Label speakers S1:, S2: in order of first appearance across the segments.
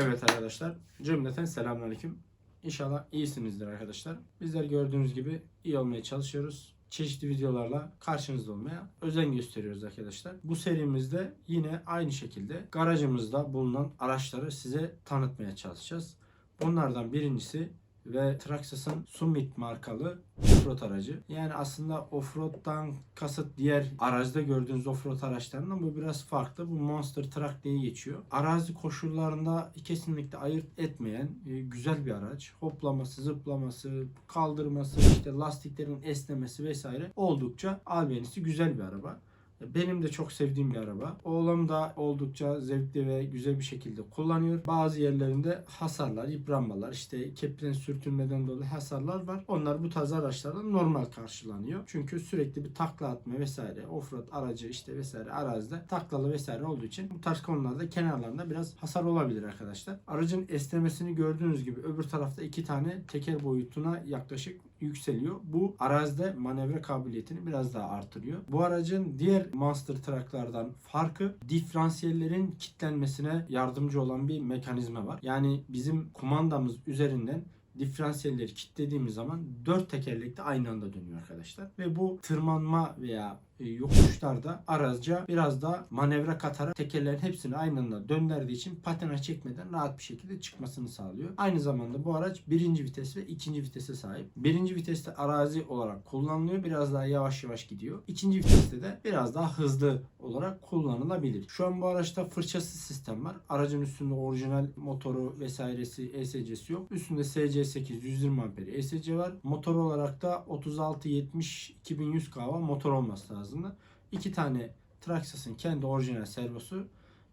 S1: Evet arkadaşlar, cümleten selamünaleyküm. İnşallah iyisinizdir arkadaşlar. Bizler gördüğünüz gibi iyi olmaya çalışıyoruz. Çeşitli videolarla karşınızda olmaya özen gösteriyoruz arkadaşlar. Bu serimizde yine aynı şekilde garajımızda bulunan araçları size tanıtmaya çalışacağız. Bunlardan birincisi ve Traxxas'ın Summit markalı offroad aracı. Yani aslında offroad'dan kasıt diğer aracda gördüğünüz offroad araçlarından bu biraz farklı. Bu Monster Truck diye geçiyor. Arazi koşullarında kesinlikle ayırt etmeyen e, güzel bir araç. Hoplaması, zıplaması, kaldırması, işte lastiklerin esnemesi vesaire oldukça albenisi güzel bir araba. Benim de çok sevdiğim bir araba. Oğlum da oldukça zevkli ve güzel bir şekilde kullanıyor. Bazı yerlerinde hasarlar, yıpranmalar, işte keplen sürtünmeden dolayı hasarlar var. Onlar bu tarz araçlarda normal karşılanıyor. Çünkü sürekli bir takla atma vesaire, offroad aracı işte vesaire arazide taklalı vesaire olduğu için bu tarz konularda kenarlarında biraz hasar olabilir arkadaşlar. Aracın esnemesini gördüğünüz gibi öbür tarafta iki tane teker boyutuna yaklaşık yükseliyor. Bu arazide manevra kabiliyetini biraz daha artırıyor. Bu aracın diğer Monster Truck'lardan farkı diferansiyellerin kilitlenmesine yardımcı olan bir mekanizma var. Yani bizim kumandamız üzerinden diferansiyelleri kilitlediğimiz zaman dört tekerlekte aynı anda dönüyor arkadaşlar. Ve bu tırmanma veya e, yokuşlarda araca biraz da manevra katarak tekerlerin hepsini aynı anda döndürdüğü için patina çekmeden rahat bir şekilde çıkmasını sağlıyor. Aynı zamanda bu araç birinci vites ve ikinci vitese sahip. Birinci viteste arazi olarak kullanılıyor. Biraz daha yavaş yavaş gidiyor. İkinci viteste de biraz daha hızlı olarak kullanılabilir. Şu an bu araçta fırçasız sistem var. Aracın üstünde orijinal motoru vesairesi ESC'si yok. Üstünde SC8 120 amperi ESC var. Motor olarak da 3670 2100 kW motor olması lazım. İki tane Traxxas'ın kendi orijinal servosu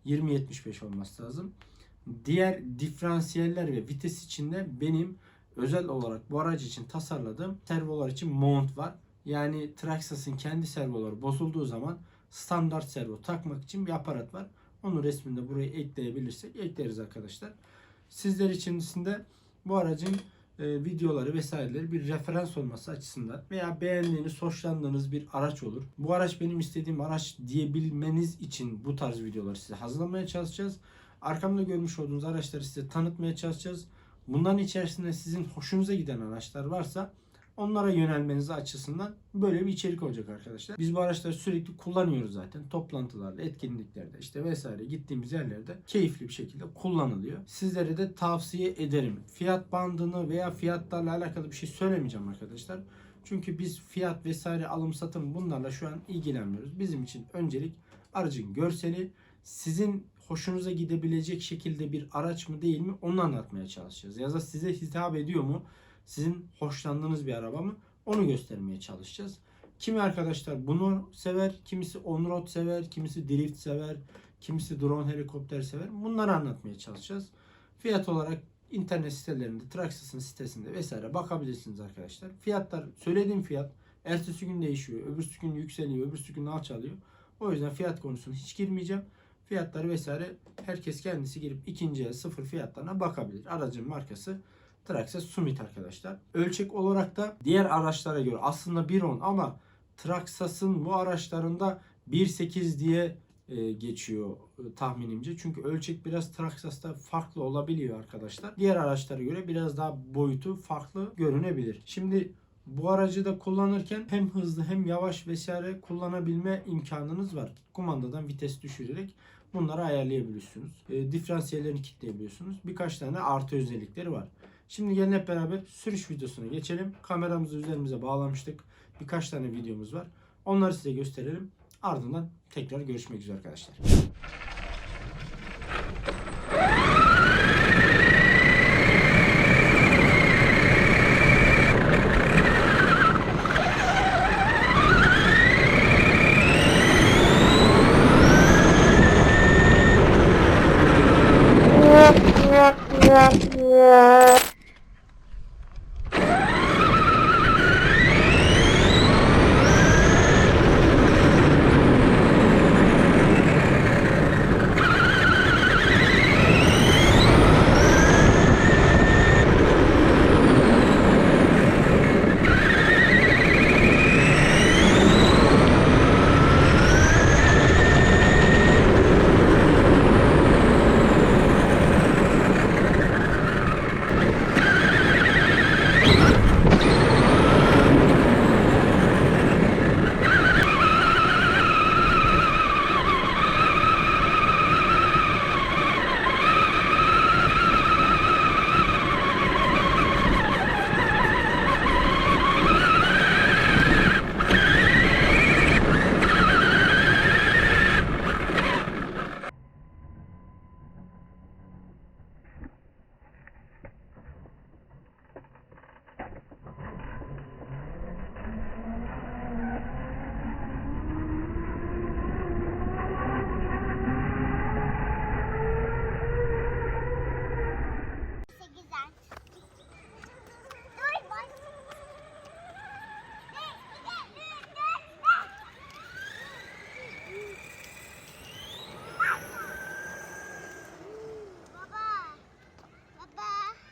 S1: 2075 olması lazım. Diğer diferansiyeller ve vites içinde benim özel olarak bu aracı için tasarladığım servolar için mount var. Yani Traxxas'ın kendi servoları bozulduğu zaman standart servo takmak için bir aparat var. Onun resmini de buraya ekleyebilirsek ekleriz arkadaşlar. Sizler için de bu aracın e, videoları vesaireleri bir referans olması açısından veya beğendiğiniz, hoşlandığınız bir araç olur. Bu araç benim istediğim araç diyebilmeniz için bu tarz videoları size hazırlamaya çalışacağız. Arkamda görmüş olduğunuz araçları size tanıtmaya çalışacağız. Bunların içerisinde sizin hoşunuza giden araçlar varsa onlara yönelmeniz açısından böyle bir içerik olacak arkadaşlar. Biz bu araçları sürekli kullanıyoruz zaten. Toplantılarda, etkinliklerde işte vesaire gittiğimiz yerlerde keyifli bir şekilde kullanılıyor. Sizlere de tavsiye ederim. Fiyat bandını veya fiyatlarla alakalı bir şey söylemeyeceğim arkadaşlar. Çünkü biz fiyat vesaire alım satım bunlarla şu an ilgilenmiyoruz. Bizim için öncelik aracın görseli, sizin hoşunuza gidebilecek şekilde bir araç mı değil mi onu anlatmaya çalışacağız. Ya da size hitap ediyor mu? Sizin hoşlandığınız bir araba mı? Onu göstermeye çalışacağız. Kimi arkadaşlar bunu sever, kimisi on-road sever, kimisi drift sever, kimisi drone helikopter sever. Bunları anlatmaya çalışacağız. Fiyat olarak internet sitelerinde, Traxxas'ın sitesinde vesaire bakabilirsiniz arkadaşlar. Fiyatlar, söylediğim fiyat ertesi gün değişiyor, öbürsü gün yükseliyor, öbürsü gün alçalıyor. O yüzden fiyat konusuna hiç girmeyeceğim. Fiyatları vesaire herkes kendisi girip ikinci el sıfır fiyatlarına bakabilir. Aracın markası Traxxas Summit arkadaşlar. Ölçek olarak da diğer araçlara göre aslında 1.10 ama Traxxas'ın bu araçlarında 1.8 diye e, geçiyor e, tahminimce. Çünkü ölçek biraz Traxxas'ta farklı olabiliyor arkadaşlar. Diğer araçlara göre biraz daha boyutu farklı görünebilir. Şimdi bu aracı da kullanırken hem hızlı hem yavaş vesaire kullanabilme imkanınız var. Kumandadan vites düşürerek bunları ayarlayabiliyorsunuz. E, diferansiyellerini kilitleyebiliyorsunuz. Birkaç tane artı özellikleri var. Şimdi gelin hep beraber sürüş videosuna geçelim. Kameramızı üzerimize bağlamıştık. Birkaç tane videomuz var. Onları size gösterelim. Ardından tekrar görüşmek üzere arkadaşlar.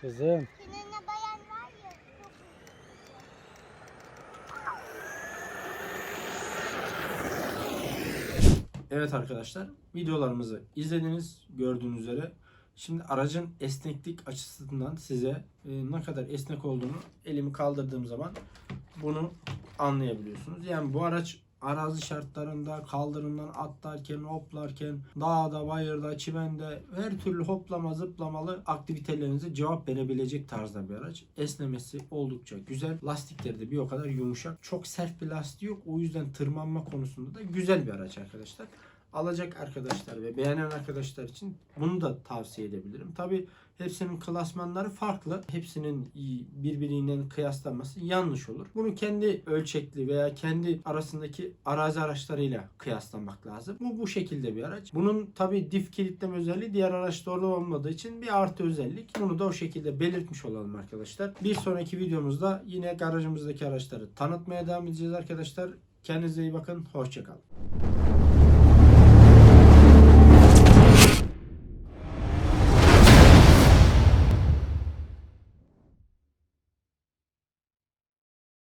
S2: Kızım.
S3: Kenarına bayan var ya. Çok
S1: Evet arkadaşlar videolarımızı izlediniz gördüğünüz üzere. Şimdi aracın esneklik açısından size e, ne kadar esnek olduğunu elimi kaldırdığım zaman bunu anlayabiliyorsunuz. Yani bu araç arazi şartlarında kaldırımdan atlarken, hoplarken, dağda, bayırda, çimende her türlü hoplama, zıplamalı aktivitelerinize cevap verebilecek tarzda bir araç. Esnemesi oldukça güzel. Lastikleri de bir o kadar yumuşak. Çok sert bir lastiği yok. O yüzden tırmanma konusunda da güzel bir araç arkadaşlar. Alacak arkadaşlar ve beğenen arkadaşlar için bunu da tavsiye edebilirim. Tabi hepsinin klasmanları farklı. Hepsinin birbiriyle kıyaslanması yanlış olur. Bunu kendi ölçekli veya kendi arasındaki arazi araçlarıyla kıyaslamak lazım. Bu bu şekilde bir araç. Bunun tabi dif kilitleme özelliği diğer araçlarda olmadığı için bir artı özellik. Bunu da o şekilde belirtmiş olalım arkadaşlar. Bir sonraki videomuzda yine garajımızdaki araçları tanıtmaya devam edeceğiz arkadaşlar. Kendinize iyi bakın. Hoşçakalın.